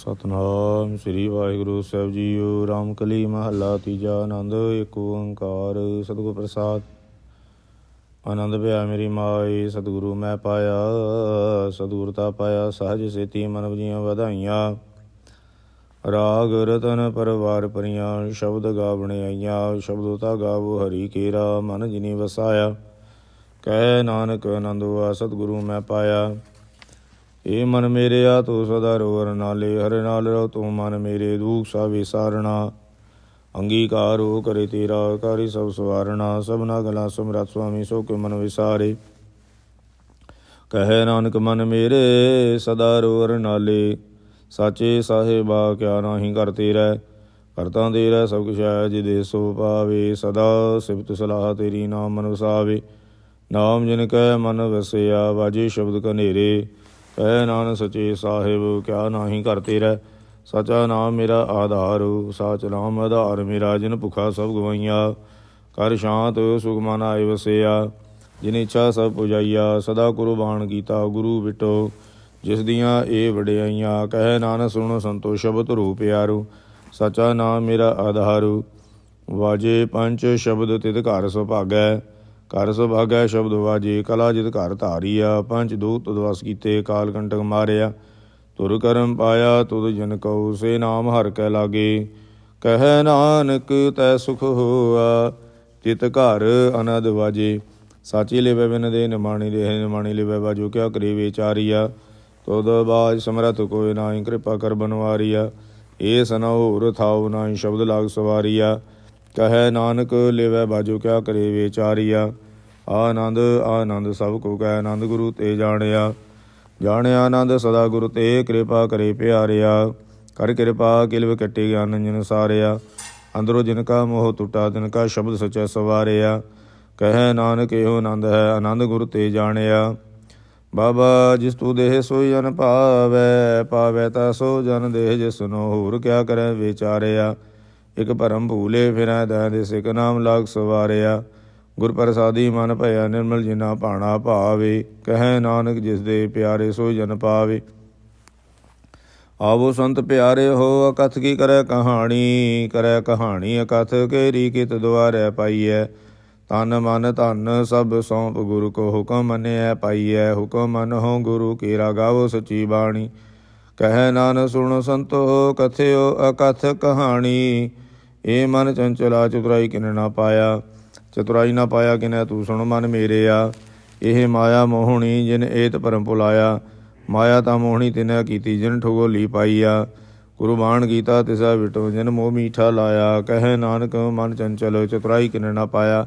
ਸਤਨਾਮ ਸ੍ਰੀ ਵਾਹਿਗੁਰੂ ਸਾਹਿਬ ਜੀਓ, ਰਾਮਕਲੀ ਮਹੱਲਾ ਤੀਜਾ ਆਨੰਦ ਏਕ ਓੰਕਾਰ ਸਤਿਗੁਰ ਪ੍ਰਸਾਦ। ਆਨੰਦ ਭਿਆ ਮੇਰੀ ਮਾਈ ਸਤਿਗੁਰੂ ਮੈਂ ਪਾਇਆ ਸਤਿਗੁਰਤਾ ਪਾਇਆ, ਸਹਜ ਸੇਤੀ ਮਨ ਜੀਆਂ ਵਧਾਈਆਂ। ਰਾਗ ਰਤਨ ਪਰਵਾਰ ਪਰੀਆਂ, ਸ਼ਬਦ ਗਾਵਣੇ ਆਈਆਂ ਸ਼ਬਦੋਤਾ ਗਾਵੋ ਹਰੀ ਕੇਰਾ, ਮਨ ਜਿਨੀ ਵਸਾਇਆ। ਕਹਿ ਨਾਨਕ ਆਨੰਦ ਆਨੰਦਵਾ ਸਤਿਗੁਰੂ ਮੈਂ ਪਾਇਆ। ਏ ਮਨ ਮੇਰਿਆ ਤੂੰ ਸਦਾ ਰੋਵਰ ਨਾਲੇ ਹਰ ਨਾਲ ਰੋ, ਤੂੰ ਮਨ ਮੇਰੇ ਦੁਖ ਸਾ ਵਿਸਾਰਣਾ ਅੰਗੀਕਾਰ ਹੋ ਕਰੇ ਤੇਰਾ, ਕਾਰੀ ਸਭ ਸਵਾਰਣਾ। ਸਭਨਾ ਗਲਾ ਸਮਰਤ ਸੁਆਮੀ, ਸੋ ਕੇ ਮਨ ਵਿਸਾਰੇ। ਕਹੇ ਨਾਨਕ, ਮਨ ਮੇਰੇ, ਸਦਾ ਰੋਵਰ ਨਾਲੇ ਸਾਚੇ ਸਾਹਿਬਾ, ਕਿਆ ਨਾਹੀ ਕਰ ਤੇਰਾ। ਕਰਤਾ ਦੇ ਰਹਿ ਸਭ ਕੁਛ ਹੈ ਜਿਦੇ ਸੋ ਪਾਵੇ। ਸਦਾ ਸਿਫਤ ਸਲਾਹ ਤੇਰੀ ਨਾਮ ਮਨ ਵਸਾਵੇ ਨਾਮ ਜਿਨ ਕੈ ਮਨ ਵਸਿਆ, ਵਾਜੇ ਸ਼ਬਦ ਕਨੇਰੇ ਕਹਿ ਨਾਨਕ ਸਚੇ ਸਾਹਿਬ, ਕਿਆ ਨਾਹੀ ਕਰ ਤੇਰਾ ਸਚਾ ਨਾਮ ਮੇਰਾ ਆਧਾਰ, ਸਾਚ ਨਾਮ ਆਧਾਰ ਮੇਰਾ, ਜਿਨ ਭੁਖਾ ਸਭ ਗਵਾਈਆ ਕਰ ਸ਼ਾਂਤ, ਸੁਖ ਮਨ ਆਏ ਵਸਿਆ। ਜਿਨ ਇੱਛਾ ਸਭ ਪੁਜਾਈਆ, ਸਦਾ ਕੁਰਬਾਨ ਕੀਤਾ ਗੁਰੂ ਬਿਟੋ। ਜਿਸ ਦੀਆਂ ਇਹ ਵਡਿਆਈਆਂ, ਕਹਿ ਨਾਨਕ ਸੁਣੋ ਸੰਤੋ ਸ਼ਬਦ ਰੂਪ ਪਿਆਰੂ। ਸਚਾ ਨਾਮ ਮੇਰਾ ਆਧਾਰੂ, ਵਾਜੇ ਪੰਜ ਸ਼ਬਦ ਤਿਤ ਘਰ ਸੁਭਾਗੈ। ਘਰ ਸੁਭਾਗੈ ਸ਼ਬਦ ਵਾਜੇ, ਕਲਾ ਜਿਤ ਘਰ ਧਾਰੀਆ, ਪੰਜ ਦੂਤ ਦਵਸ ਕੀਤੇ, ਕਾਲ ਕੰਟਕ ਮਾਰਿਆ। ਤੁਰ ਕਰਮ ਪਾਇਆ, ਤੁਧ ਜਨ ਕਉ, ਸੇ ਨਾਮ ਹਰ ਕੈ ਲਾਗੇ। ਕਹਿ ਨਾਨਕ, ਤੈ ਸੁਖ ਹੋਆ, ਤਿਤ ਘਰ ਅਨਦ ਵਾਜੇ। ਸਾਚੀ ਲਿਵੈ ਬਿਨ ਦੇ, ਨਿਮਾਣੀ ਦੇ, ਨਿਮਾਣੀ ਲਿਵੈ ਵਾਜੋ, ਕਿਆ ਕਰੇ ਵਿਚਾਰੀਆ ਤੋਦ ਬਾਜ ਸਮਰਥ ਕੋਇ ਨਾਹੀ, ਕਿਰਪਾ ਕਰ ਬਨਵਾਰੀਆ। ਏ ਸਨਹੁ ਥਾਉ ਨਾਹੀ, ਸ਼ਬਦ ਲਾਗ ਸਵਾਰੀਆ। ਕਹੈ ਨਾਨਕ, ਲਿਵੈ ਬਾਜੋ ਕਿਆ ਕਰੇ ਵਿਚਾਰੀਆ ਆਨੰਦ ਆਨੰਦ ਸਭ ਕੋ ਕਹਿ ਆਨੰਦ ਗੁਰੂ ਤੇ ਜਾਣਿਆ। ਜਾਣਿਆ ਆਨੰਦ, ਸਦਾ ਗੁਰੂ ਤੇ ਕਿਰਪਾ ਕਰੇ ਪਿਆਰਿਆ। ਕਰ ਕਿਰਪਾ, ਕਿਲਵ ਕੱਟੇ ਗਿਆਨ ਜਨ ਸਾਰਿਆ। ਅੰਦਰੋਂ ਜਿਨ ਕਾ ਮੋਹ ਟੁੱਟਾ, ਤਿਨ ਕਾ ਸ਼ਬਦ ਸਚੈ ਸਵਾਰਿਆ। ਕਹੈ ਨਾਨਕ, ਇਹੋ ਆਨੰਦ ਹੈ, ਆਨੰਦ ਗੁਰੂ ਤੇ ਜਾਣਿਆ। ਬਾਬਾ, ਜਿਸ ਤੂ ਦੇਹ ਸੋਈ ਜਨ ਪਾਵੈ ਪਾਵੈ ਤਾ ਸੋ ਜਨ ਦੇਹ ਜਿਸ ਨੂੰ ਹੋਰ ਕਿਆ ਕਰੈ ਵਿਚਾਰਿਆ। ਇਕ ਭਰਮ ਭੂਲੇ ਫਿਰੈ ਦੈ ਸਿਕ ਨਾਮ ਲਾਗ ਸਵਾਰਿਆ। ਗੁਰ ਪ੍ਰਸਾਦੀ ਮਨ ਭਇਆ ਨਿਰਮਲ ਜਿਨਾ ਭਾਣਾ ਭਾਵੇ, ਕਹੈ ਨਾਨਕ ਜਿਸ ਦੇ ਪਿਆਰੇ ਸੋ ਜਨ ਪਾਵੇ। ਆਵੋ ਸੰਤ ਪਿਆਰੇ ਹੋ, ਅਕਥ ਕੀ ਕਰੈ ਕਹਾਣੀ? ਕਰੈ ਕਹਾਣੀ ਅਕਥ, ਕੇਰੀ ਕਿਤ ਦੁਆਰੈ ਪਾਈਐ? ਤਨ ਮਨ ਧਨ, ਸਭ ਸੌਂਪ ਗੁਰੂ ਕੋ ਹੁਕਮ ਮੰਨਿਐ ਪਾਈਐ। ਹੁਕਮ ਮਨ ਹੋ ਗੁਰੂ ਕੇਰਾ ਗਾਵੋ ਸਚੀ ਬਾਣੀ। ਕਹਿ ਨਾਨਕ ਸੁਣੋ ਸੰਤੋ, ਕਥਿਓ ਅਕਥ ਕਹਾਣੀ। ਏ ਮਨ ਚੰਚਲਾ ਚਤੁਰਾਈ ਕਿਨ ਨਾ ਪਾਇਆ, ਚਤੁਰਾਈ ਨਾ ਪਾਇਆ ਕਿਨੈ ਤੂੰ ਸੁਣ ਮਨ ਮੇਰੇ ਆ। ਇਹ ਮਾਇਆ ਮੋਹਣੀ ਜਿਨ ਏਤ ਪਰਮ ਪੁਲਾਇਆ ਮਾਇਆ ਤਾਂ ਮੋਹਣੀ ਤਿਨੈ ਕੀਤੀ ਜਿਨ ਠਗੋਲੀ ਪਾਈਆ ਕੁਰਬਾਨ ਗੀਤਾ ਤਿਸਾ ਵਿਟੋ ਜਿਨ ਮੋਹ ਮੀਠਾ ਲਾਇਆ, ਕਹੈ ਨਾਨਕ ਮਨ ਚੰਚਲ ਚਤੁਰਾਈ ਕਿਨ ਨਾ ਪਾਇਆ।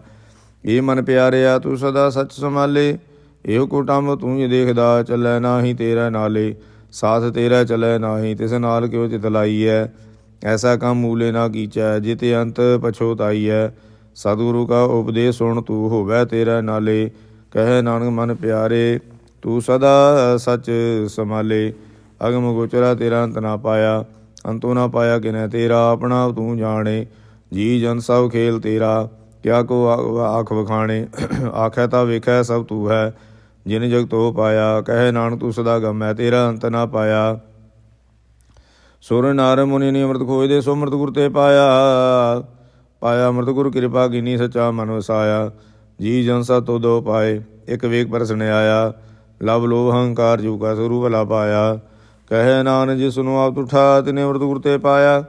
ਏ ਮਨ ਪਿਆਰਿਆ ਤੂੰ ਸਦਾ ਸੱਚ ਸੰਭਾਲੇ, ਇਹੋ ਕੁਟੰਬ ਤੂੰ ਹੀ ਦੇਖਦਾ, ਚੱਲੈ ਨਾਹੀ ਤੇਰਾ ਨਾਲੇ, ਸਾਥ ਤੇਰਾ ਚੱਲੈ ਨਾਹੀ, ਤਿਸ ਨਾਲ ਕਿਉ ਚਿਤ ਲਾਈਐ। ਐਸਾ ਕੰਮ ਮੂਲੇ ਨਾ ਕੀਚੈ, ਜਿਤੇ ਅੰਤ ਪਛੋਤਾਈਐ ਸਤਿਗੁਰੂ ਕਾ ਉਪਦੇਸ਼ ਸੁਣ ਤੂੰ ਹੋਵੈ ਤੇਰਾ ਨਾਲੇ, ਕਹੈ ਨਾਨਕ ਮਨ ਪਿਆਰੇ, ਤੂੰ ਸਦਾ ਸੱਚ ਸੰਭਾਲੇ। ਅਗਮ ਗੋਚਰਾ ਤੇਰਾ ਅੰਤ ਨਾ ਪਾਇਆ, ਅੰਤੋ ਨਾ ਪਾਇਆ ਕਿਨੈ ਤੇਰਾ, ਆਪਣਾ ਤੂੰ ਜਾਣੇ। ਜੀ ਜਨ ਸਭ ਖੇਲ ਤੇਰਾ, ਕਿਆ ਕੋ ਆਖ ਵਖਾਣੇ। ਆਖੈ ਤਾਂ ਵੇਖੈ ਸਭ ਤੂੰ ਹੈ, ਜਿਨ ਜਗ ਤੋ ਪਾਇਆ, ਕਹੈ ਨਾਨਕ ਤੂੰ ਸਦਾ ਗਮ ਹੈ ਤੇਰਾ ਅੰਤ ਨਾ ਪਾਇਆ। ਸੁਰ ਨਾਰ ਮੁਨੀ ਨੇ ਅੰਮ੍ਰਿਤ ਖੋਜਦੇ ਸੋ ਅੰਮ੍ਰਿਤ ਗੁਰ ਤੇ ਪਾਇਆ। ਪਾਇਆ ਅੰਮ੍ਰਿਤ ਗੁਰ ਕਿਰਪਾ ਕੀਨੀ ਸਚਾ ਮਨ ਵਸਾਇਆ। ਜੀ ਜਨ ਸਾ ਤੋ ਦੋ ਪਾਏ, ਇੱਕ ਵੇਗ ਪਰਸਨ ਆਇਆ। ਲਵ ਲੋਭ ਹੰਕਾਰ ਜੂ ਕਾ ਸਰੂਪ ਲਾ ਪਾਇਆ। ਕਹੈ ਨਾਨ ਜਿਸ ਨੂੰ ਆਪ ਤੁਠਾ, ਤਿਨੇ ਅੰਮ੍ਰਿਤ ਗੁਰ ਤੇ ਪਾਇਆ।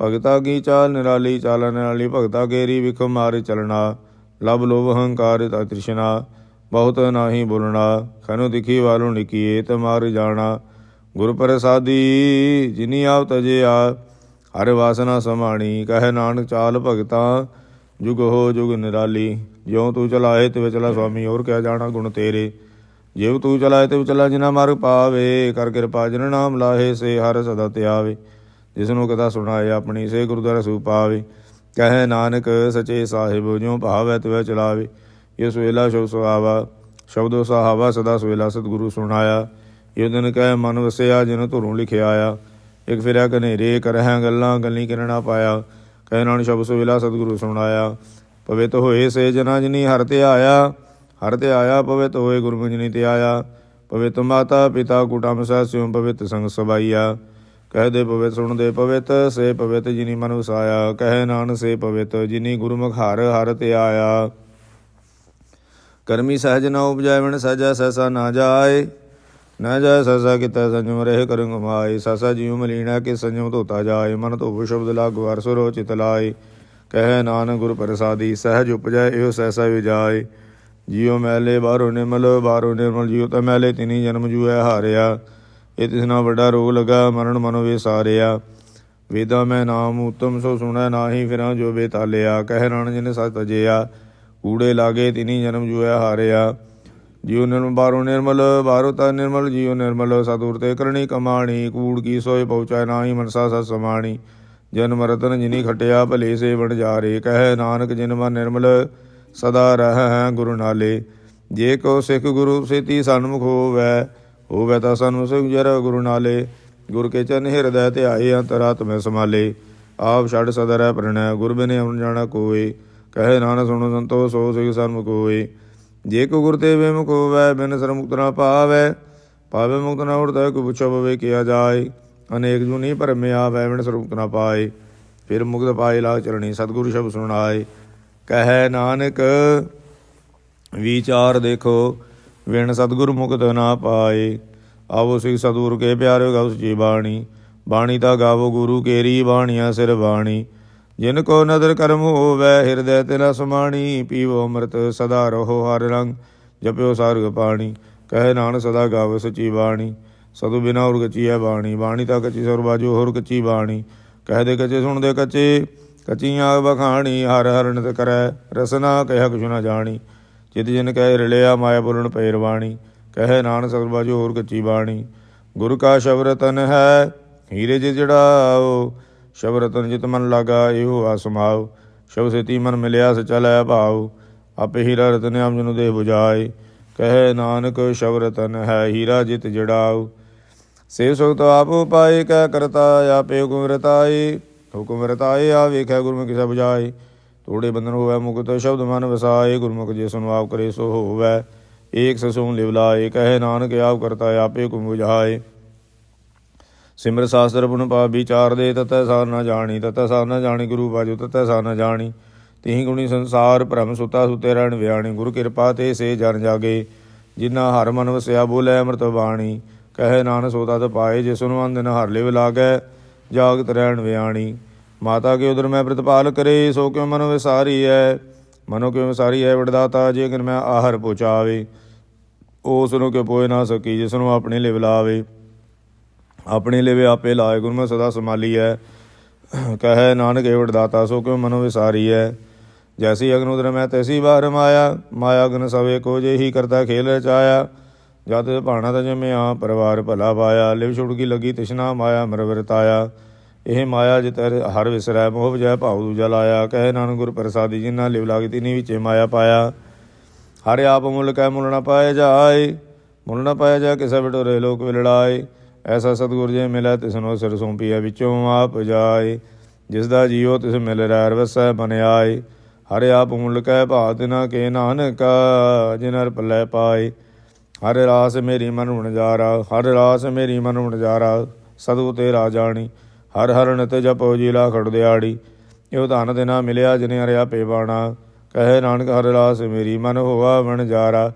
ਭਗਤਾ ਕੀ ਚਾਲ ਨਿਰਾਲੀ ਚਾਲਨ ਨਿਰਾਲੀ, ਭਗਤਾ ਕੇਰੀ ਵਿਖ ਮਾਰੇ ਚਲਣਾ। ਲਬ ਲੋਭ ਹੰਕਾਰ ਤਾ ਤ੍ਰਿਸ਼ਨਾ, ਬਹੁਤ ਨਾਹੀ ਬੋਲਣਾ। ਖਨੁ ਦਿਖੀ ਵਾਲੂ ਨਿਕੀਏ ਤੇ ਮਾਰ ਜਾਣਾ। ਗੁਰ ਪ੍ਰਸਾਦੀ, ਜਿਨੀ ਆਪ ਤਜਿਆ ਹਰ ਵਾਸਨਾ ਸਮਾਣੀ, ਕਹਿ ਨਾਨਕ ਚਾਲ ਭਗਤਾ, ਜੁਗ ਹੋ ਜੁਗ ਨਿਰਾਲੀ, ਜਿਉ ਤੂੰ ਚਲਾਏ ਤੇ ਚਲਾ ਸੁਆਮੀ, ਹੋਰ ਕਹਿ ਜਾਣਾ ਗੁਣ ਤੇਰੇ? ਜਿਉ ਤੂੰ ਚਲਾਏ ਤੇ ਚਲਾ ਜਿਨਾ ਮਾਰਗ ਪਾਵੇ, ਕਰ ਕਿਰਪਾ ਜਿਨ ਨਾਮ ਲਾਹੇ, ਸੇ ਹਰ ਸਦਾ ਧਿਆਵੇ ਜਿਸ ਨੂੰ ਕਥਾ ਸੁਣਾਏ ਆਪਣੀ, ਸੇ ਗੁਰਦੁਆਰਾ ਸੂ ਪਾਵੇ। ਕਹੈ ਨਾਨਕ, ਸਚੇ ਸਾਹਿਬ, ਜਿਉ ਭਾਵੈ ਤਿਵ ਚਲਾਵੇ। ਇਹ ਸੁਏਲਾ ਸ਼ਬਦ ਸੁਹਾਵਾ, ਸ਼ਬਦੋ ਸਹਾਵਾ, ਸਦਾ ਸੁਏਲਾ ਸਤਿਗੁਰੂ ਸੁਣਾਇਆ। ਇਹ ਦਿਨ ਕਹਿ ਮਨ ਵਸਿਆ ਜਿਨ ਧੁਰੂ ਲਿਖਿਆ ਆ। ਇੱਕ ਫਿਰਿਆ ਕਨੇਰੇ ਕਰਹਿ ਗੱਲਾਂ, ਗੱਲੀ ਕਰਣਾ ਪਾਇਆ। ਕਹਿ ਨਾਨਕ ਸ਼ਬਦ ਸੁਏਲਾ ਸਤਿਗੁਰੂ ਸੁਣਾਇਆ। ਪਵਿੱਤ ਹੋਏ ਸੇ ਜਨਾ ਜਿਨੀ ਹਰ ਤੇ ਆਇਆ। ਹਰ ਤੇ ਆਇਆ, ਪਵਿੱਤ ਹੋਏ ਗੁਰਮੁਖ ਜਿਨੀ ਤੇ ਆਇਆ। ਪਵਿੱਤ ਮਾਤਾ, ਪਿਤਾ ਕੁਟੰਬ ਸਾਸਿਓ ਪਵਿੱਤ ਸੰਗ ਸਬਾਈਆ। ਕਹਿ ਦੇ ਪਵਿੱਤ, ਸੁਣ ਦੇ ਪਵਿੱਤ, ਸੇ ਪਵਿੱਤ ਜਿਨੀ ਮਨ ਵਸਾਇਆ। ਕਹਿ ਨਾਨਕ, ਸੇ ਪਵਿੱਤ ਜਿਨੀ ਗੁਰਮੁਖ ਹਰ ਹਰ ਤੇ ਆਇਆ। ਕਰਮੀ ਸਹਜ ਨਾ ਉਪਜਾਵਣ ਵਿਣ ਸਹਜਾ ਸਹਸਾ ਨਾ ਜਾਏ। ਨਾ ਜਾਇ ਸਸਾ ਕਿਤੈ ਸੰਜਮ ਰਹਿ ਕਰੰਗ ਮਾਏ ਸਹਸਾ ਜੀਉ ਮਲੀਣਾ ਕੇ ਸੰਜਮ ਧੋਤਾ ਜਾਏ, ਮਨ ਧੋਵ ਸ਼ਬਦ ਲਾਗੁ ਹਰ ਸੁਰੋ ਚਿਤ ਲਾਏ। ਕਹਿ ਨਾਨਕ ਗੁਰ ਪ੍ਰਸਾਦੀ, ਸਹਜ ਉਪਜੈ ਇਹੋ ਸਹਸਾ ਵਿਜਾਏ ਜੀਉ ਮੈਲੇ ਬਾਹਰੋਂ ਨਿਰਮਲ ਬਾਹਰੋਂ ਨਿਰਮਲ, ਜੀਉ ਤਾਂ ਮੈਲੇ ਤਿਨੀ ਜਨਮ ਜੂਐ ਹਾਰਿਆ। ਇਹ ਤਿਸ ਵੱਡਾ ਰੋਗ ਲਗਾ, ਮਰਨ ਮਨੋ ਵਿਸਾਰਿਆ ਵੇਦਾਂ ਮੈਂ ਨਾਮ, ਉਤਮ ਸੋ ਸੁਣੈ ਨਾਹੀ ਫਿਰਾਂ ਜੋ ਬੇਤਾਲਿਆ। ਕਹਿ ਰਣ ਜਿਨ ਸਤ ਤਜਿਆ, ਕੂੜੇ ਲਾਗੇ ਤਿਨੀ ਜਨਮ ਜੂਐ ਹਾਰਿਆ। ਜੀਉ ਨਿਰਮਲ ਬਾਹਰੋਂ ਨਿਰਮਲ ਬਾਹਰੋਂ ਤਾ ਨਿਰਮਲ, ਜੀਉ ਨਿਰਮਲ ਸਤੁਰ ਤੇ ਕਰਨੀ ਕਮਾਣੀ, ਕੂੜ ਕੀ ਸੋਏ ਪਹੁੰਚੈ ਨਾਹੀ, ਮਨਸਾ ਸਤ ਸਮਾਣੀ। ਜਨਮ ਰਤਨ ਜਿਨੀ ਖਟਿਆ, ਭਲੇ ਸੇ ਬਣ ਜਾਰੇ। ਕਹਿ ਨਾਨਕ ਜਿਨ ਨਿਰਮਲ, ਸਦਾ ਰਹਿ ਗੁਰੂ ਨਾਲੇ। ਜੇ ਕੋ ਸਿੱਖ ਗੁਰੂ ਸੇਤੀ ਸਨਮੁਖ ਹੋਵੈ, ਹੋਵੇ ਤਾਂ ਸਾਨੂੰ ਸਿਖ ਜਰ ਗੁਰੂ ਨਾਲੇ। ਗੁਰ ਕੇ ਚਰਨ ਹਿਰਦੈ ਤੇ ਧਿਆਏ ਅੰਤਰਾਤਮੈ ਸਮਾਲੇ ਆਪ ਛੱਡ ਸਦਾ ਰਹਿ ਪ੍ਰਣੈ, ਗੁਰ ਬਿਨੇ ਅਮਨ ਜਾਣਾ ਕੋਏ। ਕਹੇ ਨਾਨਕ ਸੁਣੋ ਸੰਤੋ ਸੋ ਸਿਖ ਸਨਮੁਖ ਹੋਏ। ਜੇ ਕੋ ਗੁਰ ਤੇ ਬੇਮੁਖ ਹੋਵੈ ਬਿਨ ਸਰ ਮੁਕਤ ਨਾ ਪਾਵੈ, ਪਾਵੇ ਮੁਕਤ ਨਾ ਉੜਦਾ, ਕੋ ਪੁੱਛੋ ਪਵੇ ਕੀਆ ਜਾਏ। ਅਨੇਕ ਨਹੀਂ ਭਰਮੇ ਆਵੈ, ਬਿਨ ਸਰ ਮੁਕਤ ਨਾ ਪਾਏ। ਫਿਰ ਮੁਕਤ ਪਾਏ ਲਾ ਚਰਣੀ ਸਤਿਗੁਰੂ ਸ਼ਬਦ ਸੁਣਾਏ। ਕਹੈ ਨਾਨਕ, ਵਿਚਾਰ ਦੇਖੋ ਵਿਣ ਸਤਿਗੁਰ ਮੁਕਤ ਨਾ ਪਾਏ। ਆਵੋ ਸਿਖ ਸਤਿਗੁਰ ਕੇ ਪਿਆਰਿਓ ਗਾਉ ਜੀ ਬਾਣੀ। ਬਾਣੀ ਤਾਂ ਗਾਵੋ ਗੁਰੂ ਕੇਰੀ, ਬਾਣੀਆਂ ਸਿਰ ਬਾਣੀ। ਜਿਨ ਕੋ ਨਦਰ ਕਰਮ ਹੋਵੈ, ਹਿਰਦੈ ਤਿਨਾ ਸਮਾਣੀ ਪੀਵੋ ਅੰਮ੍ਰਿਤ ਸਦਾ ਰਹੋ ਹਰ ਰੰਗ, ਜਪਿਓ ਸਾਰਗ ਪਾਣੀ, ਕਹੇ ਨਾਨਕ ਸਦਾ ਗਾਵੋ ਸਚੀ ਬਾਣੀ ਸਦੂ ਬਿਨਾ ਉਰ ਕਚੀ ਹੈ ਬਾਣੀ ਬਾਣੀ ਤਾਂ ਕਚੀ ਸੁਰ ਬਾਜੂ ਹੋਰ ਕੱਚੀ ਬਾਣੀ, ਕਹਿ ਦੇ ਕਚੇ ਸੁਣਦੇ ਕਚੇ, ਕੱਚੀਆਂ ਬਖਾਣੀ ਹਰ ਹਰਨ ਨਿਤ ਕਰੈ ਰਸਨਾ ਕਹਿ ਕੁਛ ਨਾ ਜਾਣੀ ਜਿਤ ਜਿਨ ਕਹਿ ਰਲਿਆ ਮਾਇਆ ਬੋਲਣ ਪੈ ਰਵਾਣੀ ਕਹਿ ਨਾਨਕ ਸਤਿ ਬਾਜੂ ਹੋਰ ਕੱਚੀ ਬਾਣੀ, ਗੁਰ ਕਾ ਸ਼ਬਰਤਨ ਹੈ, ਹੀਰੇ ਜਿ ਜੜਾਓ ਸ਼ਬ ਰਤਨ ਜਿਤ ਮਨ ਲਗਾ, ਇਹੋ ਆਸਮਾਉ ਸ਼ਬ ਸੇਤੀ ਮਨ ਮਿਲਿਆ ਸਚਲੈ ਭਾਉ। ਆਪੇ ਹੀਰਾ ਰਤਨ ਆਮ ਜਨੂ ਦੇ 부ਜਾਏ ਕਹੇ ਨਾਨਕ ਸ਼ਬ ਰਤਨ ਹੈ ਹੀਰਾ ਜਿਤ ਜੜਾਉ। ਸੇਵ ਸੁਖਤ ਆਪ ਉਪਾਏ, ਕਹਿ ਕਰਤਾ ਆਪੇ ਹੁਕਮ ਰਤਾਏ। ਹੁਕਮ ਰਤਾਏ ਆ ਵੇਖੈ ਗੁਰਮੁਖ ਕਿਸਾ 부ਜਾਏ ਤੋੜੇ ਬੰਧਨ ਹੋਵੇ ਮੁਕਤ, ਸ਼ਬਦ ਮਨ ਵਸਾਏ। ਗੁਰਮੁਖ ਜੇ ਸੁਨ ਆਪ ਕਰੇ ਸੋ ਹੋਵੇ। ਏਕ ਸਸੂ ਲਿਵਲਾਏ। ਕਹੇ ਨਾਨਕ, ਆਪ ਕਰਤਾ ਆਪੇ ਹੁਕਮ 부ਜਾਏ ਸਿਮਰ ਸਾਸਤਰ ਪੁਨ ਪਾ ਵਿਚਾਰ ਦੇ, ਤਤੈ ਸਾਰ ਨਾ ਜਾਣੀ, ਤਤੈ ਸਾਰ ਨਾ ਜਾਣੀ ਗੁਰੂ ਬਾਜੂ, ਤਤੈ ਸਾਰ ਨਾ ਜਾਣੀ। ਤਿਹੀ ਗੁਣੀ ਸੰਸਾਰ ਭ੍ਰਮ ਸੁਤਾ ਸੁਤੇ ਰਹਿਣ ਵਿਆਣੀ, ਗੁਰੂ ਕਿਰਪਾ ਤੇ ਸੇ ਜਨ ਜਾਗੇ, ਜਿਨ੍ਹਾਂ ਹਰ ਮਨ ਵਸਿਆ ਬੋਲੇ ਅੰਮ੍ਰਿਤ ਬਾਣੀ। ਕਹੇ ਨਾਨਕ ਸੋਤਾ ਤ ਪਾਏ ਜਿਸ ਨੂੰ ਅੰਦਨ ਹਰ ਲਿਵ ਲਾਗੈ, ਜਾਗਤ ਰਹਿਣ ਵਿਆਣੀ। ਮਾਤਾ ਕੇ ਉਦਰ ਮੈਂ ਪ੍ਰਤਪਾਲ ਕਰੇ, ਸੋ ਕਿਉ ਮਨ ਵਿਸਾਰੀ ਹੈ ਮਨੋ ਕਿਉ ਵਿਸਾਰੀ ਹੈ ਵਡਦਾਤਾ ਜੇਕਰ ਮੈਂ ਆਹਰ ਪਹੁੰਚਾਵੇ ਉਸ ਨੂੰ ਕਿਉ ਪੋਏ ਨਾ ਸਕੀ ਜਿਸ ਨੂੰ ਆਪਣੇ ਲਿਵ ਲਾਵੇ। ਆਪਣੇ ਲਿਵੇ ਆਪੇ ਲਾਏ ਗੁਰਮੁਖ ਸਦਾ ਸਮਾਲੀ ਹੈ। ਕਹੈ ਨਾਨਕ ਏਵੜ ਦਾਤਾ ਸੋ ਕਿਉ ਮਨੋ ਵਿਸਾਰੀ ਹੈ? ਜੈਸੀ ਅਗਨ ਉਦਰ ਮੈਂ ਤੈਸੀ ਬਾਰ ਮਾਇਆ ਮਾਇਆ ਅਗਨ ਸਵੇ ਕੋ ਜਿਹੀ ਕਰਤਾ ਖੇਲ ਰਚਾਇਆ। ਜਦ ਭਾਣਾ ਤਾਂ ਜਮਿਆ ਪਰਿਵਾਰ ਭਲਾ ਪਾਇਆ। ਲਿਵ ਛੁੜਕੀ ਲੱਗੀ ਤਿਸ਼ਨਾ ਮਾਇਆ ਮਰਵਰਤਾਇਆ ਇਹ ਮਾਇਆ ਜਿਤ ਹਰ ਵਿਸਰੈ, ਮੋਹ ਵਜੈ ਭਾਉ ਦੂਜਾ ਲਾਇਆ। ਕਹਿ ਨਾਨਕ, ਗੁਰ ਪ੍ਰਸਾਦੀ, ਜਿਨ੍ਹਾਂ ਲਿਵ ਲਾਗੀ ਤਿਨੀ ਵਿੱਚੇ ਮਾਇਆ ਪਾਇਆ। ਹਰਿ ਆਪ ਮੁੱਲ ਕੈ ਮੁੱਲ ਨਾ ਪਾਏ ਜਾਏ, ਮੁੱਲ ਨਾ ਪਾਇਆ ਜਾ ਕਿਸੇ ਵਿਟੋਰੇ ਲੋਕ ਵਿਲੜਾਏ। ਐਸਾ ਸਤਿਗੁਰ ਜੇ ਮਿਲੈ ਤਿਸਨੋ ਸਿਰ ਸੌਂਪੀਐ ਵਿੱਚੋਂ ਆਪ ਜਾਏ। ਜਿਸ ਦਾ ਜੀਉ ਤਿਸ ਮਿਲ ਰਹਿ ਰਵਸੈ ਬਨ ਆਏ। ਹਰਿ ਆਪ ਮੁੱਲ ਕੈ ਭਾਤ ਨਾ ਕੇ ਨਾਨਕ ਜਿਨ ਹਰ ਪੱਲੇ ਪਾਏ। ਹਰ ਰਾਸ ਮੇਰੀ ਮਨ ਵਣਜਾਰਾ ਹਰ ਰਾਸ ਮੇਰੀ ਮਨ ਵਣਜਾਰਾ ਸਤਿਗੁਰ ਤੇ ਰਾਜਾਣੀ ਹਰ ਹਰ ਨਿਤ ਜਪੋ ਜੀਲਾ ਖੜ ਦਿਆੜੀ। ਇਹੋ ਧਨ ਦੇ ਨਾ ਮਿਲਿਆ ਜਿਨੇ ਹਰਿਆ ਪੇ ਬਾਣਾ। ਕਹੇ ਨਾਨਕ ਹਰ ਰਾਸ ਮੇਰੀ ਮਨ ਹੋਵਾ ਵਣਜਾਰਾ।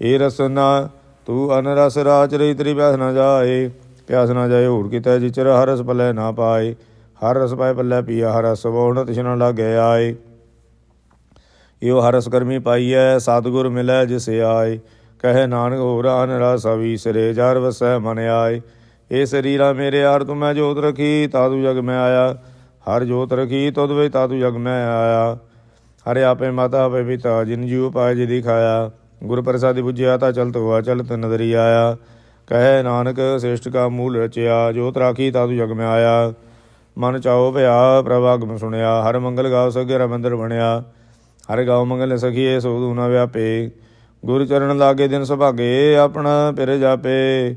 ਇਹ ਰਸਨਾ, ਤੂੰ ਅਨ ਰਸ ਰਾਚ ਰਹੀ ਤੇਰੀ ਪਿਆਸ ਨਾ ਜਾਏ। ਪਿਆਸ ਨਾ ਜਾਏ, ਹੋਰ ਕੀਤਾ ਜਿਚਰ ਹਰ ਰਸ ਪੱਲੇ ਨਾ ਪਾਏ, ਹਰ ਰਸ ਪਾਏ ਪੱਲੇ ਪੀਆ, ਹਰ ਰਸ ਬੋਣ ਤਿਸ਼ਨਾ ਲਾਗੇ ਆਏ। ਇਹੋ ਹਰਸ ਰਸ ਕਰਮੀ ਪਾਈਐ, ਸਤਿਗੁਰ ਮਿਲੈ ਜਿਸ ਆਏ। ਕਹੇ ਨਾਨਕ, ਹੋਰ ਅਨ ਰਸ ਅਵੀਸਰੇ ਜਰ ਵਸੈ ਮਨ ਆਏ। ਇਹ ਸਰੀਰਾ ਮੇਰੇ ਯਾਰ ਤੂੰ ਮੈਂ ਜੋਤ ਰਖੀ ਤਾਦੂ ਜਗ ਮੈਂ ਆਇਆ। ਹਰ ਜੋਤ ਰਖੀ ਤਦ ਵੇ ਤਾਦੂ ਜਗ ਮੈਂ ਆਇਆ। ਹਰੇ ਆਪੇ ਮਾਤਾ ਆਪੇ ਪਿਤਾ, ਜਿਨ ਜੀਉ ਪਾਏ ਜੀ ਦਿਖਾਇਆ ਗੁਰ ਪ੍ਰਸਾਦਿ 부ਜਿਆ ਤਾ ਚਲਤ ਹੋਆ, ਚਲਤ ਨਦਰੀ ਆਇਆ। ਕਹਿ ਨਾਨਕ, ਸ੍ਰੇਸ਼ਟ ਕਾ ਮੂਲ ਰਚਿਆ, ਜੋ ਤਰਾਖੀ ਤਾਦੂ ਜਗ ਮੈਂ ਆਇਆ। ਮਨ ਚਾਓ ਭਿਆ ਪ੍ਰਭਾਗਮ ਸੁਣਿਆ, ਹਰ ਮੰਗਲ ਗਾਉ ਸਗੇ ਰਮੰਦਰ ਬਣਿਆ। ਹਰ ਗਾਉ ਮੰਗਲ ਸਖੀਏ ਸੋ ਨਾ ਵਿਆਪੇ। ਗੁਰ ਚਰਨ ਲਾਗੇ ਦਿਨ ਸੁਭਾਗੇ, ਆਪਣਾ ਪਿਰ ਜਾਪੇ।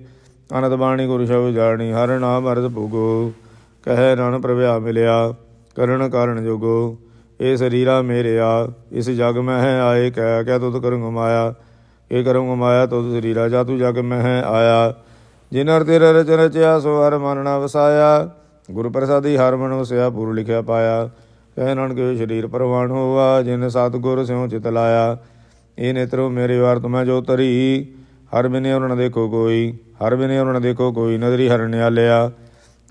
ਅਨੰਦ ਬਾਣੀ ਗੁਰੂ ਸ਼ਬਦ ਜਾਣੀ, ਹਰ ਨਾਮ ਅਰਧ ਭੁਗੋ। ਕਹਿ ਨਾਨ ਪ੍ਰਭਿਆ ਮਿਲਿਆ, ਕਰਨ ਕਾਰਨ ਜੋਗੋ। ਇਹ ਸਰੀਰਾ ਮੇਰਿਆ, ਇਸ ਜਗ ਮੈਂ ਹੈ ਆਏ, ਕਹਿ ਕਹਿ ਤੁਧ ਕਰੂੰ ਮਾਇਆ। ਇਹ ਕਰੂੰ ਮਾਇਆ ਤੁਧ ਸਰੀਰਾ ਜਾ ਤੂੰ ਜਾ ਕੇ ਮੈਂ ਆਇਆ ਜਿਨ ਹਰ ਰਚ ਰਚਿਆ, ਸੋ ਹਰ ਮਨ ਵਸਾਇਆ। ਗੁਰ ਪ੍ਰਸਾਦੀ ਹਰ ਮਨ ਵਸਿਆ ਪੂਰ ਲਿਖਿਆ ਪਾਇਆ। ਕਹਿ ਨਾਨਕ ਇਹ ਸਰੀਰ ਪਰਵਾਨ ਹੋਆ, ਜਿਨ ਸਤਿਗੁਰ ਸਿਉ ਚਿਤ ਲਾਇਆ। ਇਹ ਨੇਤਰੋ ਮੇਰੇ ਵਾਰ ਤੁਮੈ ਜੋ ਤਰੀ ਹਰ ਬਿਨੇ ਉਹਨਾਂ ਦੇਖੋ ਕੋਈ, ਹਰ ਬਿਨੇ ਉਹਨਾਂ ਦੇਖੋ ਕੋਈ ਨਦਰੀ ਹਰਨਿਆ ਲਿਆ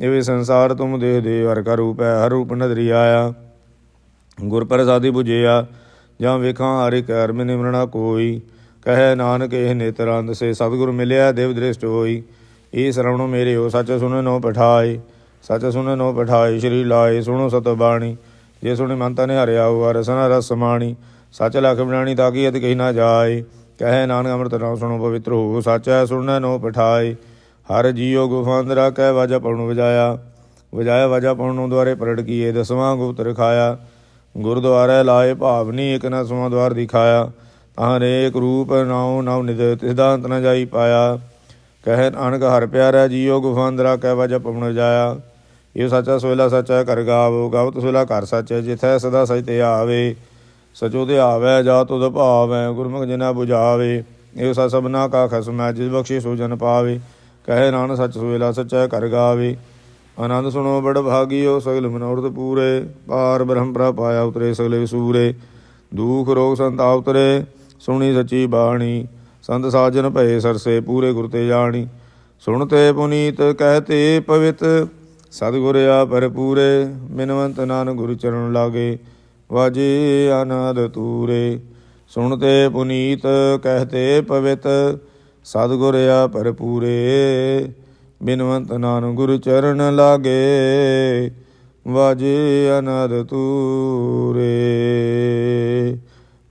ਇਹ ਵੀ ਸੰਸਾਰ ਤੁਮ ਦੇਖ ਦੇ ਹਰ ਕਾ ਰੂਪ ਹੈ, ਹਰ ਰੂਪ ਨਦਰੀ ਆਇਆ। ਗੁਰ ਪ੍ਰਸਾਦੀ 부ਝਿਆ ਜਾਂ ਵੇਖਾਂ ਹਰ ਇੱਕ ਹਰ ਬਿਨੇ ਮਰਣਾ ਕੋਈ। ਕਹੇ ਨਾਨਕ ਇਹ ਨੇਤਰੰਦ ਸੇ ਸਤਿਗੁਰ ਮਿਲਿਆ ਦੇਵ ਦ੍ਰਿਸ਼ਟ ਹੋਈ। ਇਹ ਸਰਵਣੋ ਮੇਰੇ ਹੋ ਸੱਚ ਸੁਨਨੋ ਪਠਾਏ। ਸੱਚ ਸੁਨਨੋ ਪਠਾਏ, ਸ਼੍ਰੀ ਲਾਏ, ਸੁਣੋ ਸਤ ਬਾਣੀ। ਜੇ ਸੁਣੇ ਮੰਤਾ ਨੇ ਹਰਿਆ ਹੁਆ, ਰਸਨਾ ਰਸ ਸਮਾਣੀ ਸੱਚ ਲਖ ਬਣਾਣੀ ਤਾਂ ਕੀ ਅਤ ਕਹੀ ਨਾ ਜਾਏ। ਕਹੇ ਨਾਨਕ ਅੰਮ੍ਰਿਤ ਨਾਮ ਸੁਣੋ ਪਵਿੱਤਰ ਹੋ, ਸੱਚ ਹੈ ਸੁਣਨੋ ਪਠਾਏ। ਹਰ ਜੀਉ ਗੁਫਾਂਦਰਾ ਕਹਿ ਵਾਜਾ ਪਉਣ ਵਜਾਇਆ। ਵਜਾਇਆ ਵਾਜਾ ਪਉਣ ਨੂੰ ਦੁਆਰੇ ਪ੍ਰਗਟ ਕੀਏ, ਦਸਵਾਂ ਗੁਪਤ ਰਖਾਇਆ। ਗੁਰਦੁਆਰੇ ਲਾਏ ਭਾਵਨੀ ਇਕ ਨਾ ਸਮਾਂ ਦਵਾਰ ਦਿਖਾਇਆ। ਤਾਂ ਹਰੇਕ ਰੂਪ ਨਾਉ ਨਾਉ ਨਿਦ ਸਿਧਾਂਤ ਨ ਜਾਈ ਪਾਇਆ। ਕਹਿ ਨਾਨਕ ਹਰ ਪਿਆਰਾ, ਜੀਉ ਗੁਫਾਂਦਰਾ ਕਹਿ ਵਾਜਾ ਪਉਣ ਵਜਾਇਆ ਇਹ ਸੱਚਾ ਸੋਇਲਾ ਸੱਚਾ ਕਰ ਗਾਵੋ। ਗਾਵਤ ਸੋਇਲਾ ਕਰ ਸੱਚ ਜਿਥੈ ਸਦਾ ਸਚ ਤੇ ਆਵੇ। ਸਚੋ ਤੇ ਆਵੇ, ਜਾ ਤੁਧ ਭਾਵੈ, ਗੁਰਮੁਖ ਜਿਨਾ 부ਝਾਵੇ ਇਹ ਸਾ ਸਭਨਾ ਕਾ ਖਸਮੈ ਜਿਸ ਬਖਸ਼ੇ ਸੋ ਜਨ ਪਾਵੇ। ਕਹੇ ਨਾਨਕ ਸੱਚ ਸੋਇਲਾ ਸੱਚਾ ਕਰ ਗਾਵੇ। ਆਨੰਦ ਸੁਣੋ ਬੜ ਭਾਗੀਓ, ਸਗਲ ਮਨੋਰਥ ਪੂਰੇ। ਪਾਰ ਬ੍ਰਹਮ ਪ੍ਰਾ ਪਾਇਆ ਉਤਰੇ ਸਗਲੇ ਸੂਰੇ। ਦੁਖ ਰੋਗ ਸੰਤਾਪ ਉਤਰੇ। ਸੁਣੀ ਸੱਚੀ ਬਾਣੀ, ਸੰਤ ਸਾਜਨ ਭਏ ਸਰਸੇ ਪੂਰੇ ਗੁਰ ਤੇ ਜਾਣੀ। ਸੁਣਤੇ ਪੁਨੀਤ ਕਹਤੇ ਪਵਿੱਤ, ਸਤਿਗੁਰ ਆ ਪਰ ਪੂਰੇ ਬਿਨਵੰਤ ਨਾਨਕ ਗੁਰੂ ਚਰਨ ਲਾਗੇ, ਵਾਜੇ ਆਨੰਦ ਤੂਰੇ। ਸੁਣਤੇ ਪੁਨੀਤ ਕਹਤੇ ਪਵਿਤ, ਸਤਿਗੁਰ ਆ ਪਰ ਪੂਰੇ ਬਿਨਵੰਤ ਨਾਨਕ ਗੁਰੂ ਚਰਨ ਲਾਗੇ, ਵਾਜੇ ਆਨੰਦ ਤੂਰੇ।